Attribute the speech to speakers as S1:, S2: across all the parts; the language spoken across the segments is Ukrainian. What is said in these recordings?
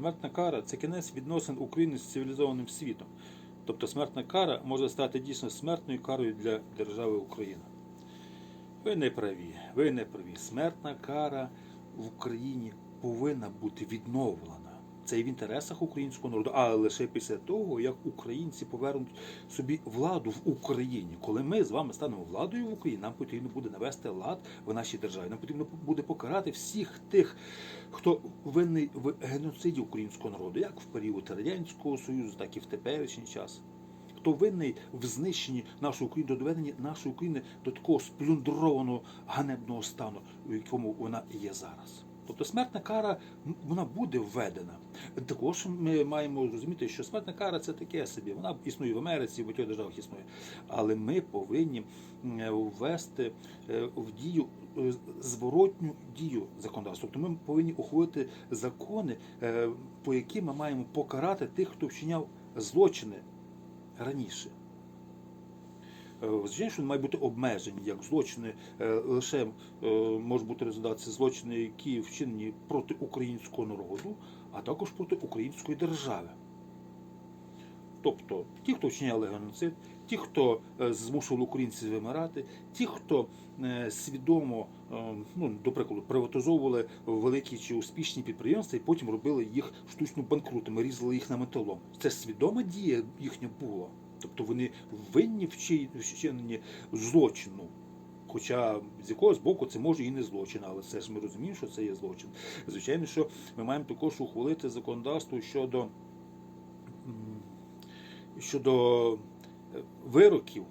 S1: Смертна кара це кінець відносин України з цивілізованим світом. Тобто смертна кара може стати дійсно смертною карою для держави Україна. Ви не праві, ви не праві. Смертна кара в Україні повинна бути відновлена. Це і в інтересах українського народу, але лише після того, як українці повернуть собі владу в Україні. Коли ми з вами станемо владою в Україні, нам потрібно буде навести лад в нашій державі. Нам потрібно буде покарати всіх тих, хто винний в геноциді українського народу, як в період радянського союзу, так і в теперішній час. Хто винний в знищенні нашої України, до доведення нашої України до такого сплюндрованого ганебного стану, в якому вона є зараз. Тобто смертна кара вона буде введена. Також ми маємо розуміти, що смертна кара це таке собі. Вона існує в Америці, в багатьох державах існує. Але ми повинні ввести е, в дію е, зворотню дію законодавства. Тобто ми повинні ухвалити закони, е, по яким ми маємо покарати тих, хто вчиняв злочини раніше. Е, Звичайно, що мають бути обмежені, як злочини е, лише е, можуть бути розглядатися злочини, які вчинені проти українського народу, а також проти української держави. Тобто ті, хто вчиняли геноцид, ті, хто змушували українців вимирати, ті, хто свідомо, ну, до прикладу, приватизовували великі чи успішні підприємства і потім робили їх штучно банкрутами, різали їх на металом. Це свідома дія їхня була. Тобто вони винні вчиненні злочину. Хоча з якогось боку це може і не злочин, але все ж ми розуміємо, що це є злочин. Звичайно, що ми маємо також ухвалити законодавство щодо, щодо е, вироків,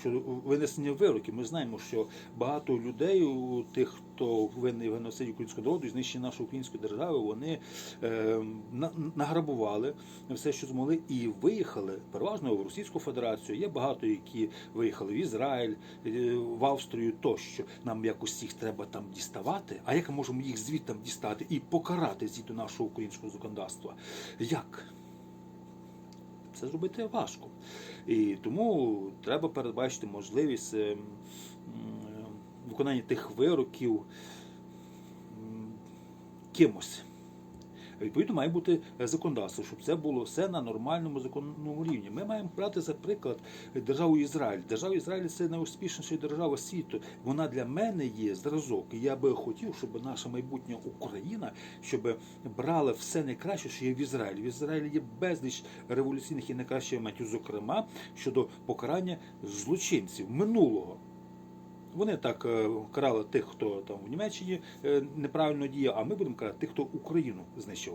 S1: щодо винесення вироків. Ми знаємо, що багато людей, у тих, хто винний в геноциді українського народу і знищення нашої української держави, вони е, на- награбували все, що змогли, і виїхали переважно в Російську Федерацію. Є багато, які виїхали в Ізраїль, е, в Австрію тощо. Нам якось їх треба там діставати. А як ми можемо їх звідти дістати і покарати згідно нашого українського законодавства? Як? Це зробити важко. І тому треба передбачити можливість е, е, виконання тих вироків кимось. Відповідно, має бути законодавство, щоб це було все на нормальному законному рівні. Ми маємо брати за приклад державу Ізраїль. Держава Ізраїль це найуспішніша держава світу. Вона для мене є зразок. Я би хотів, щоб наша майбутня Україна щоб брала все найкраще, що є в Ізраїлі. В Ізраїлі є безліч революційних і найкращих моментів, зокрема щодо покарання злочинців минулого. Вони так крали карали тих, хто там в Німеччині е, неправильно діяв, а ми будемо карати тих, хто Україну знищив.